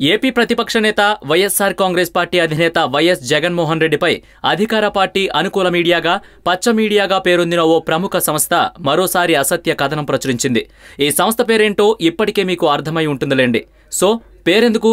AP ప్రతిపక్ష నేత YSR Congress party అధినేత వైఎస్ జగన్మోహన్ రెడ్డిపై అధికార పార్టీ అనుకూల మీడియాగా పచ్చ మీడియాగా పేరొందిన ఓ ప్రముఖ సంస్థ మరోసారి అసత్య కథనం ప్రచురించింది. ఈ సంస్థ పేరేంటో ఇప్పటికే మీకు అర్థమై ఉంటుందిలేండి. సో పేరెందుకు?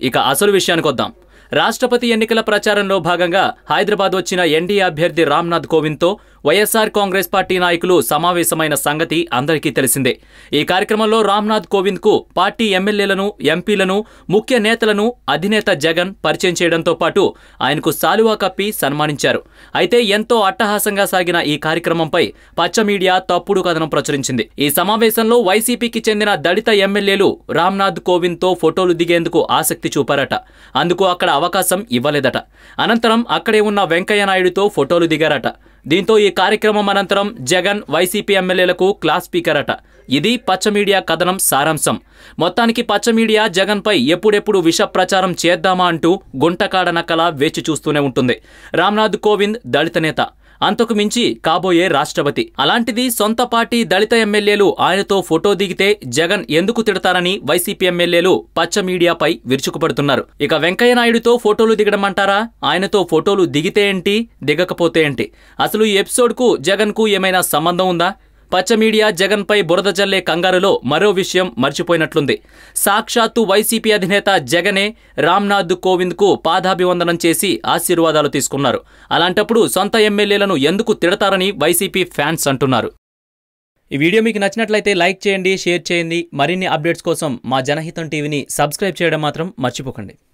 ఇక అసలు విషయానికి వద్దాం. రాష్ట్రపతి ఎన్నికల ప్రచారంలో భాగంగా హైదరాబాద్ వచ్చిన ఎన్డీఏ అభ్యర్థి రామ్నాథ్ కోవింద్తో వైఎస్సార్ కాంగ్రెస్ పార్టీ నాయకులు సమావేశమైన సంగతి అందరికీ తెలిసిందే. ఈ కార్యక్రమంలో రామ్నాథ్ కోవింద్కు పార్టీ ఎమ్మెల్యేలను ఎంపీలను ముఖ్య నేతలను అధినేత జగన్ పరిచయం చేయడంతో పాటు ఆయనకు సాలువా కప్పి సన్మానించారు. అయితే ఎంతో అట్టహాసంగా సాగిన ఈ కార్యక్రమంపై పచ్చ మీడియా తప్పుడు కథనం ప్రచురించింది. ఈ సమావేశంలో వైసీపీకి చెందిన దళిత ఎమ్మెల్యేలు రామ్నాథ్ కోవింద్తో ఫోటోలు దిగేందుకు ఆసక్తి చూపారట. అందుకు అక్కడ అవకాశం ఇవ్వలేదట. అనంతరం అక్కడే ఉన్న వెంకయ్య నాయుడుతో ఫోటోలు దిగారట. దీంతో ఈ కార్యక్రమం అనంతరం జగన్ వైసీపీ ఎమ్మెల్యేలకు క్లాస్ స్పీకర్ అట ఇది పచ్చ మీడియా కథనం సారాంశం. మొత్తానికి పచ్చ మీడియా జగన్పై ఎప్పుడెప్పుడు విష ప్రచారం చేద్దామా అంటూ గుంటకాడ నక్కలా వేచి చూస్తూనే ఉంటుంది. రామ్నాథ్ కోవింద్ దళిత నేత. అంతకు మించి కాబోయే రాష్ట్రపతి. అలాంటిది సొంత పార్టీ దళిత ఎమ్మెల్యేలు ఆయనతో ఫోటో దిగితే జగన్ ఎందుకు తిడతారని వైసీపీ ఎమ్మెల్యేలు పచ్చ మీడియాపై విరుచుకుపడుతున్నారు. ఇక వెంకయ్య నాయుడుతో ఫోటోలు దిగడమంటారా? ఆయనతో ఫోటోలు దిగితే ఏంటి? దిగకపోతే ఏంటి? అసలు ఈ ఎపిసోడ్కు జగన్కు ఏమైనా సంబంధం ఉందా? పచ్చ మీడియా జగన్పై బురద జల్లే కంగారులో మరో విషయం మర్చిపోయినట్లుంది. సాక్షాత్తు వైసీపీ అధినేత జగనే రామ్నాథ్ కోవింద్కు పాదాభివందనం చేసి ఆశీర్వాదాలు తీసుకున్నారు. అలాంటప్పుడు సొంత ఎమ్మెల్యేలను ఎందుకు తిడతారని వైసీపీ ఫ్యాన్స్ అంటున్నారు. ఈ వీడియో మీకు నచ్చినట్లయితే లైక్ చేయండి షేర్ చేయండి. మరిన్ని అప్డేట్స్ కోసం మా జనహితం టీవీని సబ్స్క్రైబ్ చేయడం మాత్రం మర్చిపోకండి.